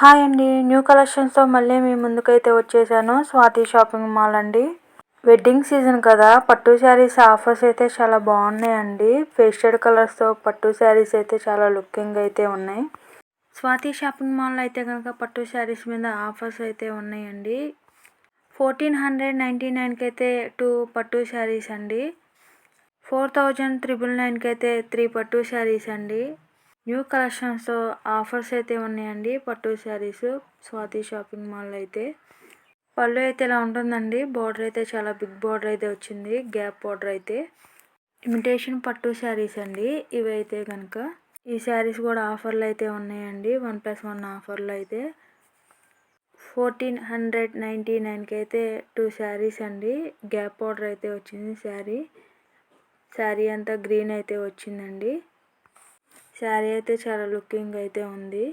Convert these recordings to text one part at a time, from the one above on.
Hi అండి. New కలెక్షన్స్తో మళ్ళీ మీ ముందుకైతే వచ్చేసాను. స్వాతి షాపింగ్ మాల్ అండి. వెడ్డింగ్ సీజన్ కదా. పట్టు శారీస్ ఆఫర్స్ అయితే చాలా బాగున్నాయండి. పేస్టెడ్ కలర్స్తో పట్టు శారీస్ అయితే చాలా లుకింగ్ అయితే ఉన్నాయి. స్వాతి షాపింగ్ మాల్లో అయితే కనుక పట్టు శారీస్ మీద ఆఫర్స్ అయితే ఉన్నాయండి. ఫోర్టీన్ హండ్రెడ్ నైంటీ నైన్కి అయితే టూ పట్టు శారీస్ అండి. ఫోర్ థౌజండ్ త్రిబుల్ నైన్కి అయితే త్రీ పట్టు శారీస్ అండి. న్యూ కలెక్షన్స్ ఆఫర్స్ అయితే ఉన్నాయండి. పట్టు శారీస్ స్వాతి షాపింగ్ మాల్ అయితే. పళ్ళు అయితే ఇలా ఉంటుందండి. బార్డర్ అయితే చాలా బిగ్ బార్డర్ అయితే వచ్చింది. గ్యాప్ బార్డర్ అయితే. ఇమిటేషన్ పట్టు శారీస్ అండి. ఇవి అయితే కనుక ఈ శారీస్ కూడా ఆఫర్లు అయితే ఉన్నాయండి. వన్ ప్లస్ వన్ ఆఫర్లు అయితే. ఫోర్టీన్ హండ్రెడ్ నైంటీ నైన్కి అయితే టూ శారీస్ అండి. గ్యాప్ బార్డర్ అయితే వచ్చింది. శారీ శారీ అంతా గ్రీన్ అయితే వచ్చిందండి. శారీ అయితే చాలా లుకింగ్ అయితే ఉంది.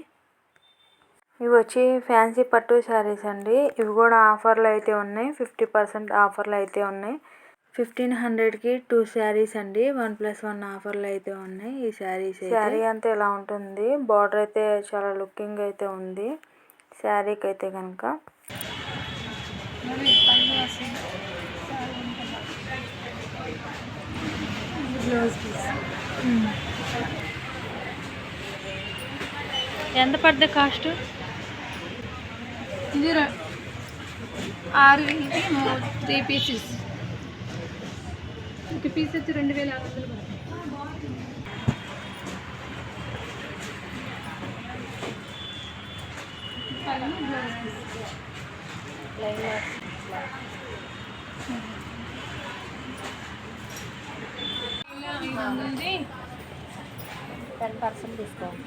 ఇవి వచ్చి ఫ్యాన్సీ పట్టు శారీస్ అండి. ఇవి కూడా ఆఫర్లు అయితే ఉన్నాయి. ఫిఫ్టీ పర్సెంట్ ఆఫర్లు అయితే ఉన్నాయి. ఫిఫ్టీన్ హండ్రెడ్కి టూ శారీస్ అండి. వన్ ప్లస్ వన్ ఆఫర్లు అయితే ఉన్నాయి ఈ శారీస్ శారీ అంతా ఇలా ఉంటుంది? బార్డర్ అయితే చాలా లుకింగ్ అయితే ఉంది. శారీకి అయితే కనుక. ఎంత పడుతుంది కాస్ట్ ఇది ఆరు ఇది త్రీ పీసెస్ ఒక పీస్ వచ్చి రెండు వేల ఆరు వందలు పడుతుంది. ఐదు వందలది టెన్ పర్సెంట్ డిస్కౌంట్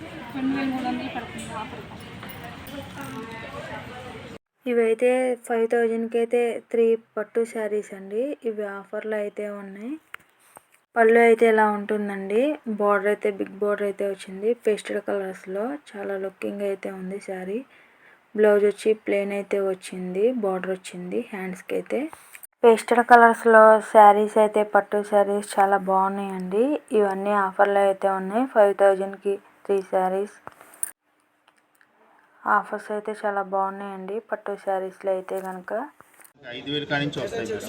ఇవైతే ఫైవ్ థౌజండ్కి అయితే త్రీ పట్టు శారీస్ అండి. ఇవి ఆఫర్లో అయితే ఉన్నాయి. పళ్ళు అయితే ఇలా ఉంటుందండి. బార్డర్ అయితే బిగ్ బార్డర్ అయితే వచ్చింది. పేస్టెడ్ కలర్స్లో చాలా లుకింగ్ అయితే ఉంది శారీ బ్లౌజ్ వచ్చి ప్లెయిన్ అయితే వచ్చింది. బార్డర్ వచ్చింది. హ్యాండ్స్కి అయితే. పేస్టెడ్ కలర్స్లో శారీస్ అయితే పట్టు శారీస్ చాలా బాగున్నాయండి. ఇవన్నీ ఆఫర్లో అయితే ఉన్నాయి. ఫైవ్ థౌజండ్కి త్రీ శారీస్. ఆఫర్స్ అయితే చాలా బాగున్నాయండి. పట్టు శారీస్లో అయితే కనుక ఐదు వేలు కాడి నుంచి వస్తాయి మేడం.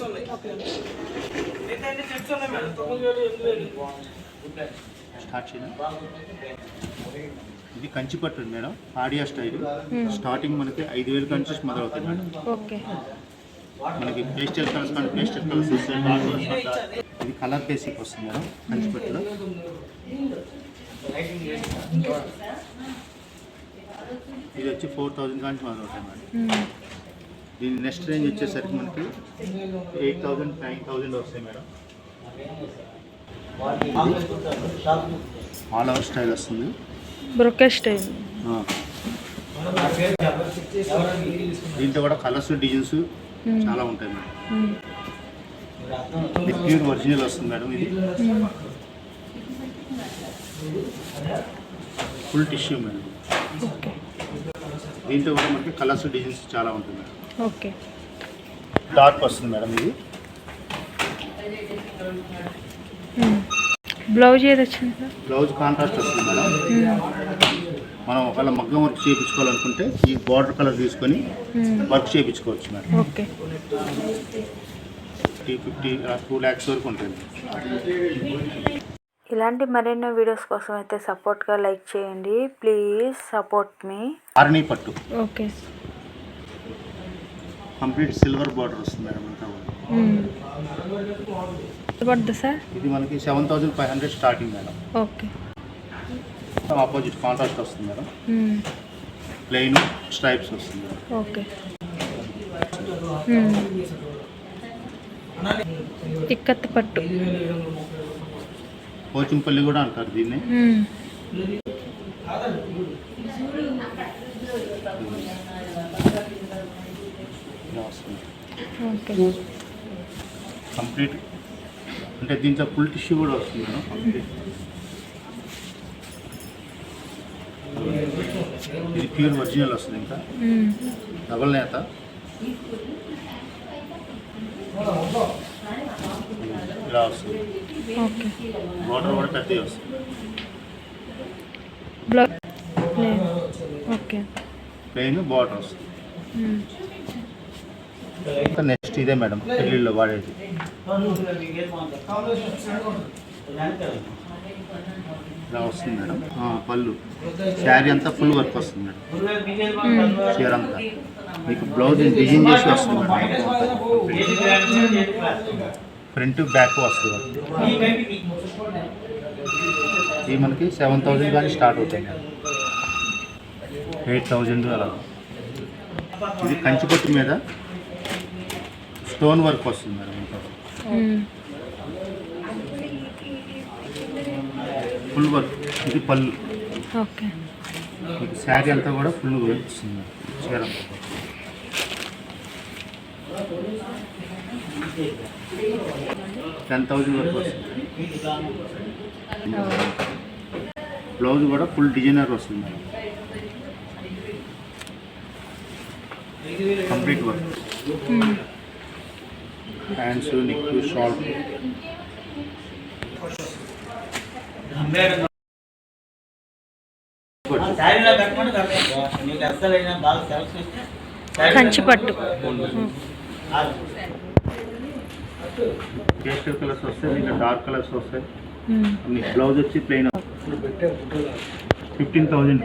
స్టార్ట్ చేద్దాం. ఇది కంచి పట్టు మేడం. ఆడియా స్టైల్. స్టార్టింగ్ మనకి ఐదు వేలు కాడి నుంచి మొదలవుతాయి మేడం. ఓకే. మనకి పేస్టల్ కలర్స్ కానీ పేస్టల్ కలర్స్ వస్తాయి. ఇది కలర్ బేసిక్ వస్తుంది మేడం కంచి పట్టులో. ఇది వచ్చి ఫోర్ థౌజండ్ కాడి నుంచి మొదలవుతాయి మేడం. దీని నెక్స్ట్ రేంజ్ వచ్చేసరికి మనకి ఎయిట్ థౌజండ్ నైన్ థౌజండ్ వస్తాయి మేడం. ఆల్ ఓవర్ స్టైల్ వస్తుంది. బ్రొకే స్టైల్ ఆ. దీంట్లో కూడా కలర్స్ డిజైన్స్ చాలా ఉంటాయి మేడం. ఇది ప్యూర్ ఒరిజినల్ వస్తుంది మేడం ఇది. Full tissue madam. దీంట్లో కూడా మనకి కలర్స్ డిజైన్స్ చాలా ఉంటుంది మేడం. ఓకే. డార్క్ వస్తుంది మేడం ఇది. బ్లౌజ్ ఏది వచ్చింది బ్లౌజ్ కాంట్రాస్ట్ వస్తుంది మేడం. మనం ఒకవేళ మగ్గం వర్క్ చేయించుకోవాలనుకుంటే ఈ బార్డర్ కలర్ తీసుకొని వర్క్ చేయించుకోవచ్చు madam. Okay fifty fifty two lakhs వరకు ఉంటుంది. ఇలాంటి మరెన్నో వీడియోస్ కోసం అయితే సపోర్ట్గా లైక్ చేయండి. ప్లీజ్ సపోర్ట్ మీ ఆర్నీ పట్టు. ఓకే కంప్లీట్ సిల్వర్ బార్డర్ వస్తుంది మేడం అంతా కూడా. పడుతుంది సార్ ఇది మనకి seven thousand five hundred starting madam. Okay opposite contrast వస్తుంది మేడం. ప్లెయిన్ స్ట్రైప్స్ వస్తుంది. ఓకే ఇక్కత్ పట్టు. పోచంపల్లి కూడా అంటారు దీన్ని. కంప్లీట్ అంటే దీంట్లో ఫుల్ టిష్యూ కూడా వస్తుంది మేడం. కంప్లీట్ ఇది ప్యూర్ ఒరిజినల్ వస్తుంది ఇంకా డబల్ నేత ఇలా వస్తుంది. బార్డర్ కూడా పెద్దవి వస్తుంది ప్లెయిన్ బార్డర్ వస్తుంది. నెక్స్ట్ ఇదే మేడం పెళ్ళిళ్ళలో వాడేది. ఇలా వస్తుంది మేడం. పళ్ళు. శారీ అంతా ఫుల్ వర్క్ వస్తుంది మేడం. చీర అంతా మీకు బ్లౌజ్ డిజైన్ చేసి వస్తుంది మేడం. ఫ్రంట్ బ్యాక్ వస్తుంది ఇది మనకి సెవెన్ థౌజండ్ కానీ స్టార్ట్ అవుతాయి మేడం. ఎయిట్ థౌజండ్ అలా. ఇది కంచిపట్టు మీద స్టోన్ వర్క్ వస్తుంది మేడం ఇంకా ఫుల్ వర్క్. ఇది పళ్ళు. ఓకే. శారీ అంతా కూడా ఫుల్ వర్క్. చీర. టెన్ థౌజండ్ వరకు వస్తుంది. బ్లౌజ్ కూడా ఫుల్ డిజైనర్ వస్తుంది. Complete work. Hands neck short కంచిపట్టు పేస్టల్ కలర్స్ వస్తాయి ఇంకా డార్క్ కలర్స్ వస్తాయి. మీకు బ్లౌజ్ వచ్చి ప్లెయిన్ ఫిఫ్టీన్ థౌజండ్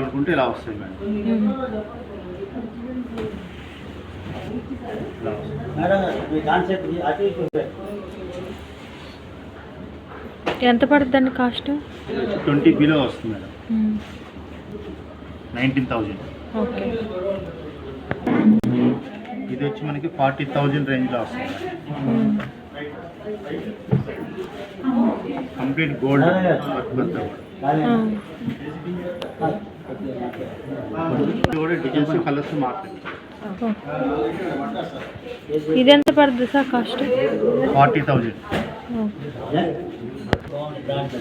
అనుకుంటే ఇలా వస్తాయి మేడం. మేడం మీ కాన్సెప్ట్. ఎంత పడుతుందండి కాస్ట్? ట్వంటీ బిలో వస్తుంది మేడం. Nineteen thousand. ఓకే. ఇది వచ్చి మనకి ఫార్టీ థౌజండ్ రేంజ్లో వస్తుంది కంప్లీట్ గోల్డ్ డిజైన్స్ కలర్స్ మాత్రమే. ఇది ఎంత పడుతుంది సార్ కాస్ట్? Forty thousand. దాంట్లో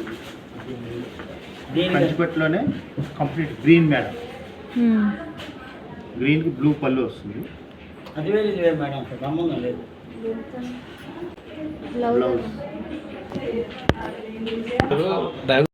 కంచిపట్టులోనే కంప్లీట్ గ్రీన్ మేడం. గ్రీన్కి బ్లూ పళ్ళు వస్తుంది. అది వేరు ఇది వేరు మేడం సంబంధం లేదు. బ్లౌజ్.